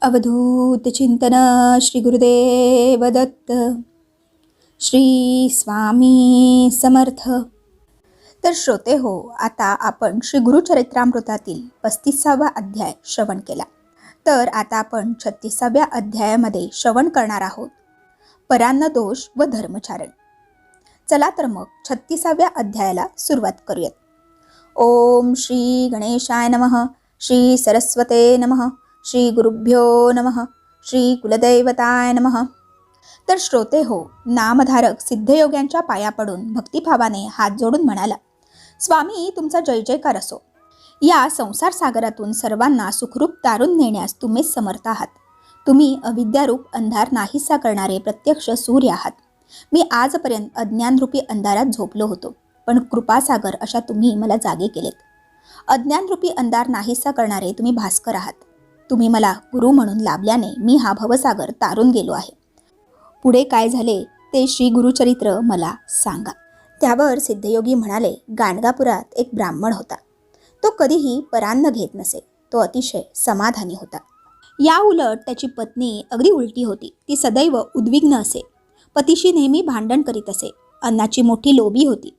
अवधूत चिंतन श्री गुरुदेव दत्त श्री स्वामी समर्थ। तर श्रोते हो आता आपण श्री गुरुचरित्रामृतातील पस्तीसावा अध्याय श्रवण केला. तर आता आपण छत्तीसाव्या अध्यायामध्ये श्रवण करणार आहोत. परान्न दोष व धर्मचारण. चला तर मग छत्तीसाव्या अध्यायाला सुरुवात करूयात. ओम श्री गणेशाय नमः श्री सरस्वते नमः श्री गुरुभ्यो नमः श्री नमः. तर श्रोते हो नामधारक सिद्धयोग्यांच्या पाया पडून भक्तिभावाने हात जोडून म्हणाला स्वामी तुमचा जय जयकार असो. या संसार सागरातून सर्वांना सुखरूप तारून नेण्यास तुम्हीच समर्थ आहात. तुम्ही अविद्यारूप अंधार नाहीसा करणारे प्रत्यक्ष सूर्य आहात. मी आजपर्यंत अज्ञानरूपी अंधारात झोपलो होतो पण कृपासागर अशा तुम्ही मला जागे केलेत. अज्ञानरूपी अंधार नाहीसा करणारे तुम्ही भास्कर आहात. तुम्ही मला गुरु म्हणून लाभल्याने मी हा भवसागर तारून गेलो आहे. पुढे काय झाले ते श्री गुरुचरित्र मला सांगा. त्यावर सिद्धयोगी म्हणाले गाणगापुरात एक ब्राह्मण होता. तो कधीही परान्न घेत नसे तो अतिशय समाधानी होता. या उलट त्याची पत्नी अगदी उलटी होती ती सदैव उद्विग्न असे. पतीशी नेहमी भांडण करीत असे अन्नाची मोठी लोभी होती.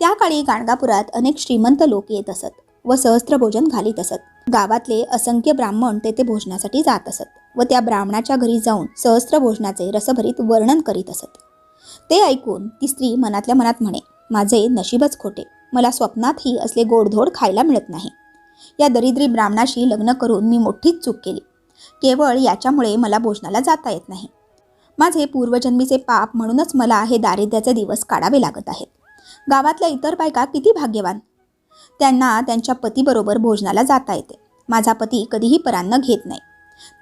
त्या काळी गाणगापुरात अनेक श्रीमंत लोक येत असत. व सहस्त्र भोजन घालीत असत. गावातले असंख्य ब्राह्मण तेथे भोजनासाठी जात असत व त्या ब्राह्मणाच्या घरी जाऊन सहस्त्र भोजनाचे रसभरीत वर्णन करीत असत. ते ऐकून ती स्त्री मनातल्या मनात म्हणे माझे नशीबच खोटे. मला स्वप्नातही असले गोडधोड खायला मिळत नाही. या दरिद्री ब्राह्मणाशी लग्न करून मी मोठीच चूक केली. केवळ याच्यामुळे मला भोजनाला जाता येत नाही. माझे पूर्वजन्मीचे पाप म्हणूनच मला हे दारिद्र्याचे दिवस काढावे लागत आहेत. गावातल्या इतर बायका किती भाग्यवान! त्यांना त्यांच्या पतीबरोबर भोजनाला जाता येते. माझा पती कधीही परान्न घेत नाही.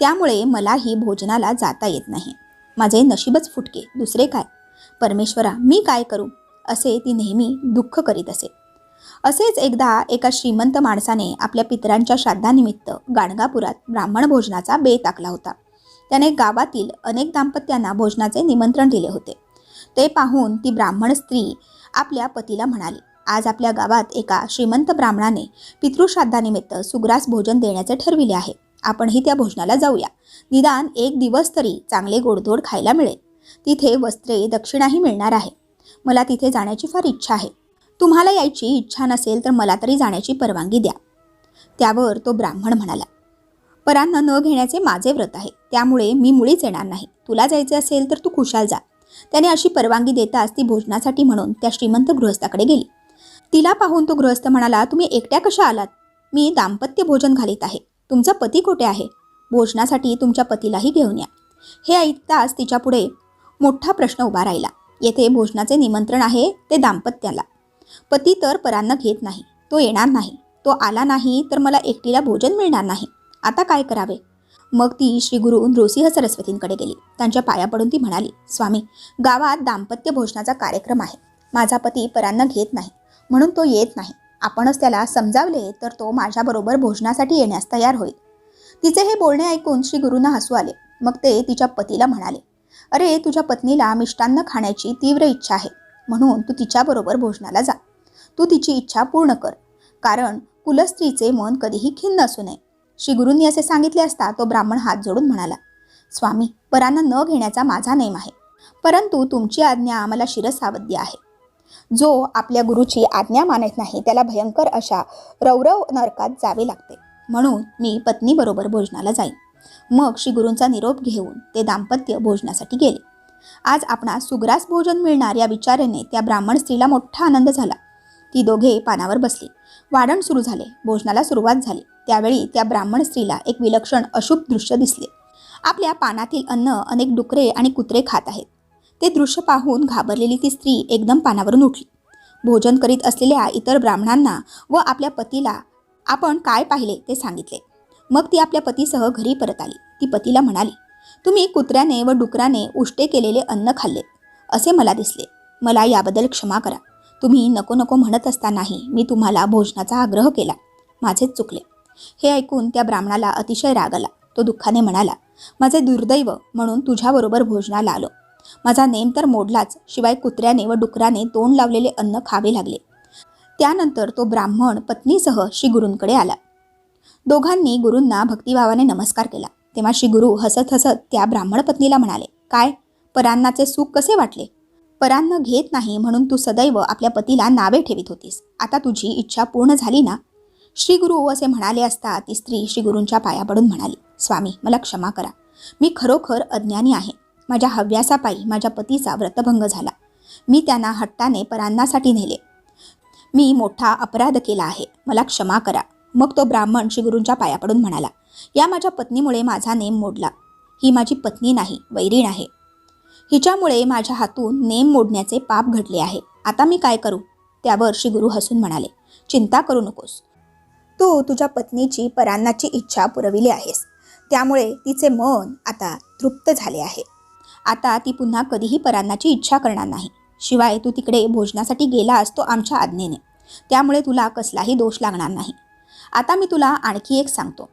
त्यामुळे मलाही भोजनाला जाता येत नाही. माझे नशीबच फुटके. दुसरे काय? परमेश्वरा मी काय करू? असे ती नेहमी दुःख करीत असे. असेच एकदा एका श्रीमंत माणसाने आपल्या पितरांच्या श्राद्धानिमित्त गाणगापुरात ब्राह्मण भोजनाचा बेत आखला होता. त्याने गावातील अनेक दाम्पत्यांना भोजनाचे निमंत्रण दिले होते. ते पाहून ती ब्राह्मण स्त्री आपल्या पतीला म्हणाली आज आपल्या गावात एका श्रीमंत ब्राह्मणाने पितृश्राद्धानिमित्त सुग्रास भोजन देण्याचे ठरविले आहे. आपणही त्या भोजनाला जाऊया. निदान एक दिवस तरी चांगले गोडधोड खायला मिळेल. तिथे वस्त्रे दक्षिणाही मिळणार आहे. मला तिथे जाण्याची फार इच्छा आहे. तुम्हाला यायची इच्छा नसेल तर मला तरी जाण्याची परवानगी द्या. त्यावर तो ब्राह्मण म्हणाला परांना न घेण्याचे माझे व्रत आहे. त्यामुळे मी मुळीच येणार नाही. तुला जायचे असेल तर तू खुशाल जा. त्याने अशी परवानगी देताच ती भोजनासाठी म्हणून त्या श्रीमंत गृहस्थाकडे गेली. तिला पाहून तो गृहस्थ म्हणाला तुम्ही एकट्या कशा आलात? मी दाम्पत्य भोजन घालीत आहे. तुमचा पती कुठे आहे? भोजनासाठी तुमच्या पतीलाही घेऊन या. हे ऐकताच तिच्यापुढे मोठा प्रश्न उभा राहिला. येथे भोजनाचे निमंत्रण आहे ते दाम्पत्याला. पती तर परांना घेत नाही. तो येणार नाही. तो आला नाही तर मला एकटीला भोजन मिळणार नाही. आता काय करावे? मग ती श्रीगुरु नृसिंह सरस्वतींकडे गेली. त्यांच्या पाया पडून ती म्हणाली स्वामी गावात दाम्पत्य भोजनाचा कार्यक्रम आहे. माझा पती परान्न घेत नाही. म्हणून तो येत नाही. आपणच त्याला समजावले तर तो माझ्याबरोबर भोजनासाठी येण्यास तयार होईल. तिचे हे बोलणे ऐकून श्री गुरूंना हसू आले. मग ते तिच्या पतीला म्हणाले अरे तुझ्या पत्नीला मिष्टान्न खाण्याची तीव्र इच्छा आहे. म्हणून तू तिच्याबरोबर भोजनाला जा. तू तिची इच्छा पूर्ण कर. कारण कुलस्त्रीचे मन कधीही खिन्न असू नये. श्री गुरूंनी असे सांगितले असता तो ब्राह्मण हात जोडून म्हणाला स्वामी परांना न घेण्याचा माझा नेम आहे. परंतु तुमची आज्ञा आम्हाला शिरसावद्य आहे. जो आपल्या गुरुची आज्ञा मानत नाही त्याला भयंकर अशा रौरव नरकात जावे लागते. म्हणून मी पत्नीबरोबर भोजनाला जाईन. मग श्री गुरूंचा निरोप घेऊन ते दाम्पत्य भोजनासाठी गेले. आज आपणास सुग्रास भोजन मिळणार या विचाराने त्या ब्राह्मण स्त्रीला मोठा आनंद झाला. ती दोघे पानावर बसली. वाढण सुरू झाले. भोजनाला सुरुवात झाली. त्यावेळी त्या ब्राह्मण स्त्रीला एक विलक्षण अशुभ दृश्य दिसले. आपल्या पानातील अन्न अनेक डुकरे आणि कुत्रे खात आहेत. ते दृश्य पाहून घाबरलेली ती स्त्री एकदम पानावरून उठली. भोजन करीत असलेल्या इतर ब्राह्मणांना व आपल्या पतीला आपण काय पाहिले ते सांगितले. मग ती आपल्या पतीसह घरी परत आली. ती पतीला म्हणाली तुम्ही कुत्र्याने व डुकराने उष्टे केलेले अन्न खाल्ले. असे मला दिसले. मला याबद्दल क्षमा करा. तुम्ही नको नको म्हणत असतानाही मी तुम्हाला भोजनाचा आग्रह केला. माझेच चुकले. हे ऐकून त्या ब्राह्मणाला अतिशय राग आला. तो दुःखाने म्हणाला माझे दुर्दैव म्हणून तुझ्याबरोबर भोजनाला आलो. माझा नेम तर मोडलाच. शिवाय कुत्र्याने व डुकराने तोंड लावलेले अन्न खावे लागले. त्यानंतर तो ब्राह्मण पत्नीसह श्री गुरूंकडे आला. दोघांनी गुरूंना भक्तिभावाने नमस्कार केला. तेव्हा श्री गुरु हसत हसत त्या ब्राह्मण पत्नीला म्हणाले काय? परान्नाचे सुख कसे वाटले? परान्न घेत नाही म्हणून तू सदैव आपल्या पतीला नावे ठेवित होतीस. आता तुझी इच्छा पूर्ण झाली ना? श्री गुरु असे म्हणाले असता ती स्त्री श्री गुरूंच्या पाया पडून म्हणाली स्वामी मला क्षमा करा. मी खरोखर अज्ञानी आहे. माझ्या हव्यासापायी माझ्या पतीचा व्रतभंग झाला. मी त्यांना हट्टाने परान्नासाठी नेले. मी मोठा अपराध केला आहे. मला क्षमा करा. मग तो ब्राह्मण श्री गुरूंच्या पाया पडून म्हणाला या माझ्या पत्नीमुळे माझा नेम मोडला. ही माझी पत्नी नाही वैरीण आहे. हिच्यामुळे माझ्या हातून नेम मोडण्याचे पाप घडले आहे. आता मी काय करू? त्यावर श्री गुरु हसून म्हणाले चिंता करू नकोस. तू तुझ्या पत्नीची परान्नाची इच्छा पुरविली आहेस. त्यामुळे तिचे मन आता तृप्त झाले आहे. आता ती पुन्हा कधीही परांनाची इच्छा करणार नाही. शिवाय तू तिकडे भोजनासाठी गेलास तो आमच्या आज्ञेने. त्यामुळे तुला कसलाही दोष लागणार नाही. आता मी तुला आणखी एक सांगतो.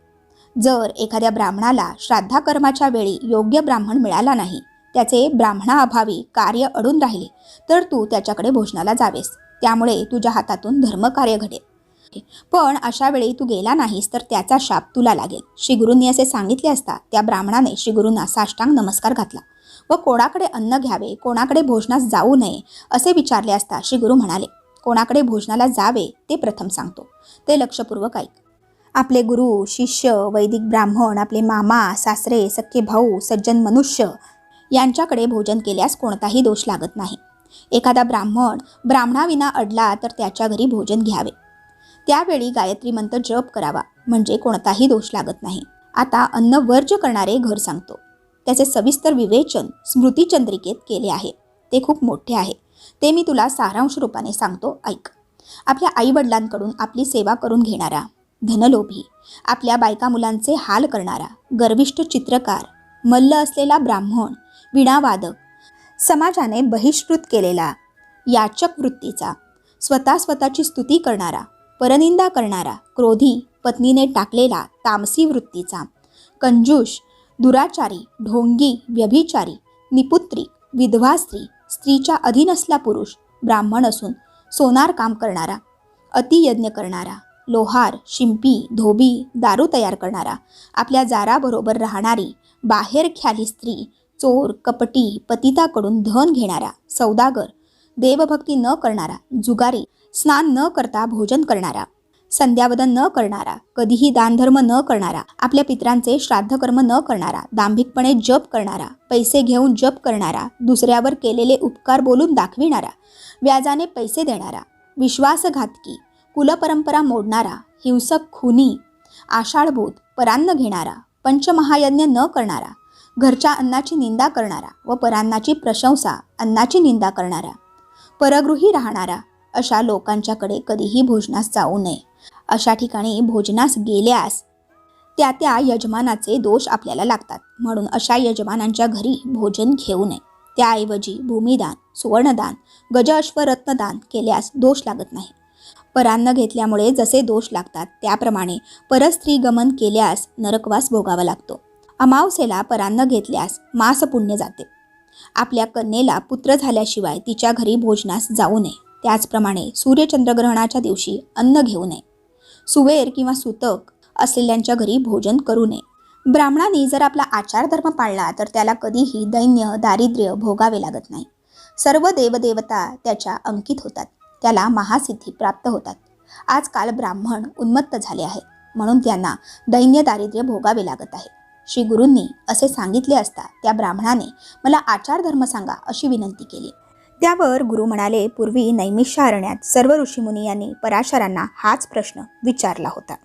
जर एखाद्या ब्राह्मणाला श्राद्धाकर्माच्या वेळी योग्य ब्राह्मण मिळाला नाही त्याचे ब्राह्मणाअभावी कार्य अडून राहिले तर तू त्याच्याकडे भोजनाला जावेस. त्यामुळे तुझ्या हातातून धर्मकार्य घडेल. पण अशा वेळी तू गेला नाहीस तर त्याचा शाप तुला लागेल. श्रीगुरूंनी असे सांगितले असता त्या ब्राह्मणाने श्रीगुरूंना साष्टांग नमस्कार घातला. व कोणाकडे अन्न घ्यावे कोणाकडे भोजनास जाऊ नये असे विचारले असता श्री गुरु म्हणाले कोणाकडे भोजनाला जावे ते प्रथम सांगतो. ते लक्षपूर्वक ऐक. आपले गुरु शिष्य वैदिक ब्राह्मण आपले मामा सासरे सख्खे भाऊ सज्जन मनुष्य यांच्याकडे भोजन केल्यास कोणताही दोष लागत नाही. एखादा ब्राह्मण ब्राह्मणाविना अडला तर त्याच्या घरी भोजन घ्यावे. त्यावेळी गायत्री मंत्र जप करावा म्हणजे कोणताही दोष लागत नाही. आता अन्न वर्ज करणारे घर सांगतो. त्याचे सविस्तर विवेचन स्मृतिचंद्रिकेत केले आहे. ते खूप मोठे आहे. ते मी तुला सारांश रूपाने सांगतो. ऐक. आपल्या आईवडिलांकडून आपली सेवा करून घेणारा धनलोभी आपल्या बायका मुलांचे हाल करणारा गर्विष्ठ चित्रकार मल्ल असलेला ब्राह्मण विणावादक समाजाने बहिष्कृत केलेला याचक वृत्तीचा स्वतः स्वतःची स्तुती करणारा परनिंदा करणारा क्रोधी पत्नीने टाकलेला तामसी वृत्तीचा. कंजूष दुराचारी ढोंगी व्यभिचारी निपुत्री विधवा स्त्री स्त्रीच्या अधीन असला पुरुष ब्राह्मण असून सोनार काम करणारा अतियज्ञ करणारा लोहार शिंपी धोबी दारू तयार करणारा आपल्या जाराबरोबर राहणारी बाहेर ख्याली स्त्री चोर कपटी पतिताकडून धन घेणारा सौदागर देवभक्ती न करणारा जुगारी स्नान न करता भोजन करणारा संध्यावदन न करणारा कधीही दानधर्म न करणारा आपल्या पित्रांचे श्राद्धकर्म न करणारा दांभिकपणे जप करणारा पैसे घेऊन जप करणारा दुसऱ्यावर केलेले उपकार बोलून दाखविणारा व्याजाने पैसे देणारा विश्वासघातकी कुलपरंपरा मोडणारा हिंसक खुनी आषाढभूत परान्न घेणारा पंचमहायज्ञ न करणारा घरच्या अन्नाची निंदा करणारा व परान्नाची प्रशंसा अन्नाची निंदा करणारा परगृही राहणारा अशा लोकांच्याकडे कधीही भोजनास जाऊ नये. अशा ठिकाणी भोजनास गेल्यास त्या त्या यजमानाचे दोष आपल्याला लागतात. म्हणून अशा यजमानांच्या घरी भोजन घेऊ नये. त्याऐवजी भूमिदान सुवर्णदान गज अश्वरत्नदान केल्यास दोष लागत नाही. परान्न घेतल्यामुळे जसे दोष लागतात त्याप्रमाणे परस्त्री गमन केल्यास नरकवास भोगावा लागतो. अमावसेला परान्न घेतल्यास मास पुण्य जाते. आपल्या कन्येला पुत्र झाल्याशिवाय तिच्या घरी भोजनास जाऊ नये. त्याचप्रमाणे सूर्यचंद्रग्रहणाच्या दिवशी अन्न घेऊ नये. सुवेर किंवा सुतक असलेल्यांच्या घरी भोजन करू नये. ब्राह्मणांनी जर आपला आचारधर्म पाळला तर त्याला कधीही दैन्य दारिद्र्य भोगावे लागत नाही. सर्व देवदेवता त्याच्या अंकित होतात. त्याला महासिद्धी प्राप्त होतात. आजकाल ब्राह्मण उन्मत्त झाले आहेत. म्हणून त्यांना दैन्य दारिद्र्य भोगावे लागत आहे. श्री गुरूंनी असे सांगितले असता त्या ब्राह्मणाने मला आचारधर्म सांगा अशी विनंती केली. त्यावर गुरु म्हणाले पूर्वी नैमिषारण्यात सर्व ऋषीमुनी यांनी पराशरांना हाच प्रश्न विचारला होता.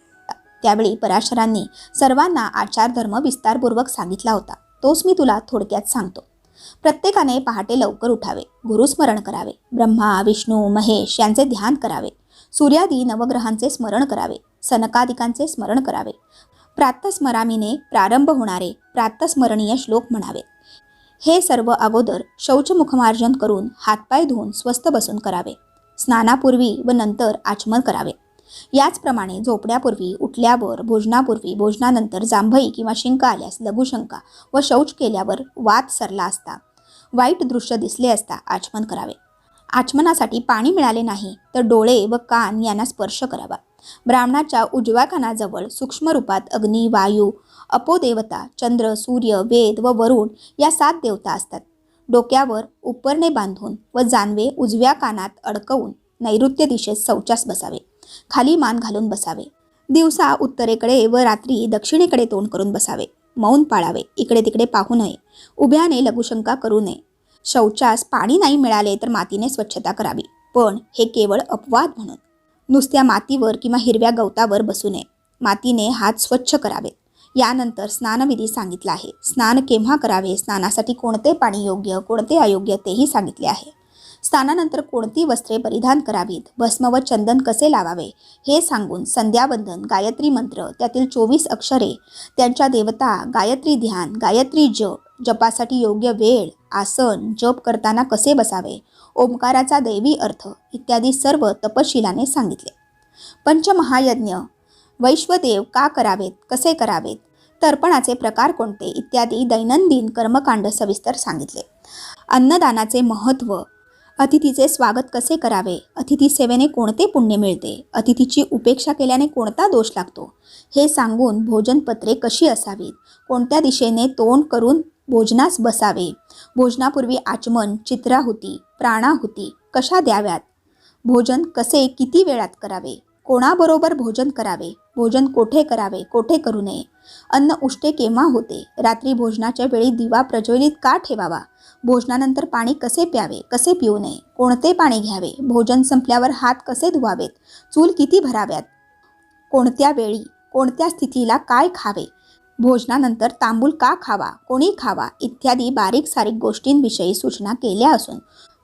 त्यावेळी पराशरांनी सर्वांना आचारधर्म विस्तारपूर्वक सांगितला होता. तोच मी तुला थोडक्यात सांगतो. प्रत्येकाने पहाटे लवकर उठावे गुरुस्मरण करावे ब्रह्मा विष्णू महेश यांचे ध्यान करावे सूर्यादी नवग्रहांचे स्मरण करावे सनकादिकांचे स्मरण करावे प्रातस्मरामीने प्रारंभ होणारे प्रातस्मरणीय श्लोक म्हणावे. हे सर्व अगोदर शौचमुखमार्जन करून हातपाय धुवून स्वस्थ बसून करावे. स्नानापूर्वी व नंतर आचमन करावे. याचप्रमाणे झोपण्यापूर्वी उठल्यावर भोजनापूर्वी भोजनानंतर जांभई किंवा शिंक आल्यास लघुशंका व शौच केल्यावर वात सरला असता. वाईट दृश्य दिसले असता आचमन करावे. आचमनासाठी पाणी मिळाले नाही तर डोळे व कान यांना स्पर्श करावा. ब्राह्मणाच्या उजव्या कानाजवळ सूक्ष्म रूपात अग्नी वायू अपोदेवता चंद्र सूर्य वेद व वरुण या सात देवता असतात. डोक्यावर उपरणे बांधून व जानवे उजव्या कानात अडकवून नैऋत्य दिशेस शौचास बसावे. खाली मान घालून बसावे. दिवसा उत्तरेकडे व रात्री दक्षिणेकडे तोंड करून बसावे. मौन पाळावे. इकडे तिकडे पाहू नये. उभ्याने लघुशंका करू नये. शौचास पाणी नाही मिळाले तर मातीने स्वच्छता करावी. पण हे केवळ अपवाद म्हणून. नुसत्या मातीवर किंवा हिरव्या गवतावर बसू नये. मातीने हात स्वच्छ करावेत. यानंतर स्नानविधी सांगितला आहे. स्नान केव्हा करावे? स्नानासाठी कोणते पाणी योग्य कोणते अयोग्य तेही सांगितले आहे. स्नानानंतर कोणती वस्त्रे परिधान करावीत? भस्म व चंदन कसे लावावे? हे सांगून संध्यावंदन गायत्री मंत्र त्यातील चोवीस अक्षरे त्यांच्या देवता गायत्री ध्यान गायत्री जप जपासाठी योग्य वेळ आसन जप करताना कसे बसावे? ओंकाराचा दैवी अर्थ इत्यादी सर्व तपशिलाने सांगितले. पंचमहायज्ञ वैश्वदेव का करावेत? कसे करावेत? तर्पणाचे प्रकार कोणते? इत्यादी दैनंदिन कर्मकांड सविस्तर सांगितले. अन्नदानाचे महत्त्व. अतिथीचे स्वागत कसे करावे? अतिथी सेवेने कोणते पुण्य मिळते? अतिथीची उपेक्षा केल्याने कोणता दोष लागतो? हे सांगून भोजनपत्रे कशी असावीत? कोणत्या दिशेने तोंड करून भोजनास बसावे? भोजनापूर्वी आचमन चित्राहुती प्राणाहुती कशा द्याव्यात? भोजन कसे किती वेळात करावे? कोणाबरोबर भोजन करावे? भोजन कोठे करावे? कोठे करू नये? अन्न उष्टे केव्हा होते? रात्री भोजनाच्या वेळी दिवा प्रज्वलित का ठेवावा? भोजनानंतर पाणी कसे प्यावे? कसे पिऊ नये? कोणते पाणी घ्यावे? भोजन संपल्यावर हात कसे धुवावेत? चूल किती भराव्यात? कोणत्या वेळी? कोणत्या स्थितीला काय खावे? भोजनानंतर तांबूल का खावा? कोणी खावा? इत्यादी बारीक सारीक गोष्टींविषयी सूचना केल्या असून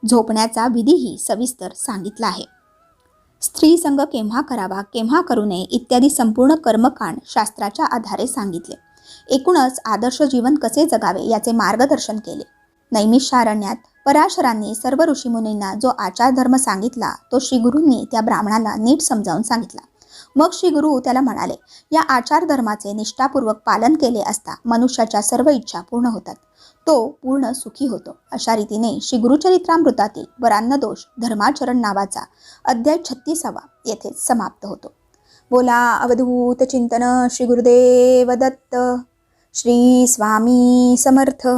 झोपण्याचा विधीही सविस्तर सांगितला आहे. स्त्री संघ केव्हा करावा केव्हा करू नये इत्यादी संपूर्ण कर्मकांड शास्त्राच्या आधारे सांगितले. एकूणच आदर्श जीवन कसे जगावे याचे मार्गदर्शन केले. नैमिषारण्यात पराशरांनी सर्व ऋषीमुनींना जो आचारधर्म सांगितला तो श्रीगुरूंनी त्या ब्राह्मणाला नीट समजावून सांगितला. मग श्री गुरु त्याला म्हणाले या आचारधर्माचे निष्ठापूर्वक पालन केले असता मनुष्याच्या सर्व इच्छा पूर्ण होतात. तो पूर्ण सुखी होतो. अशा रीतीने श्री गुरुचरित्रामृतातील वरान्नदोष धर्माचरण नावाचा अध्याय छत्तीसावा येथे समाप्त होतो. बोला अवधूत चिंतन श्री गुरुदेव दत्त. श्री स्वामी समर्थ.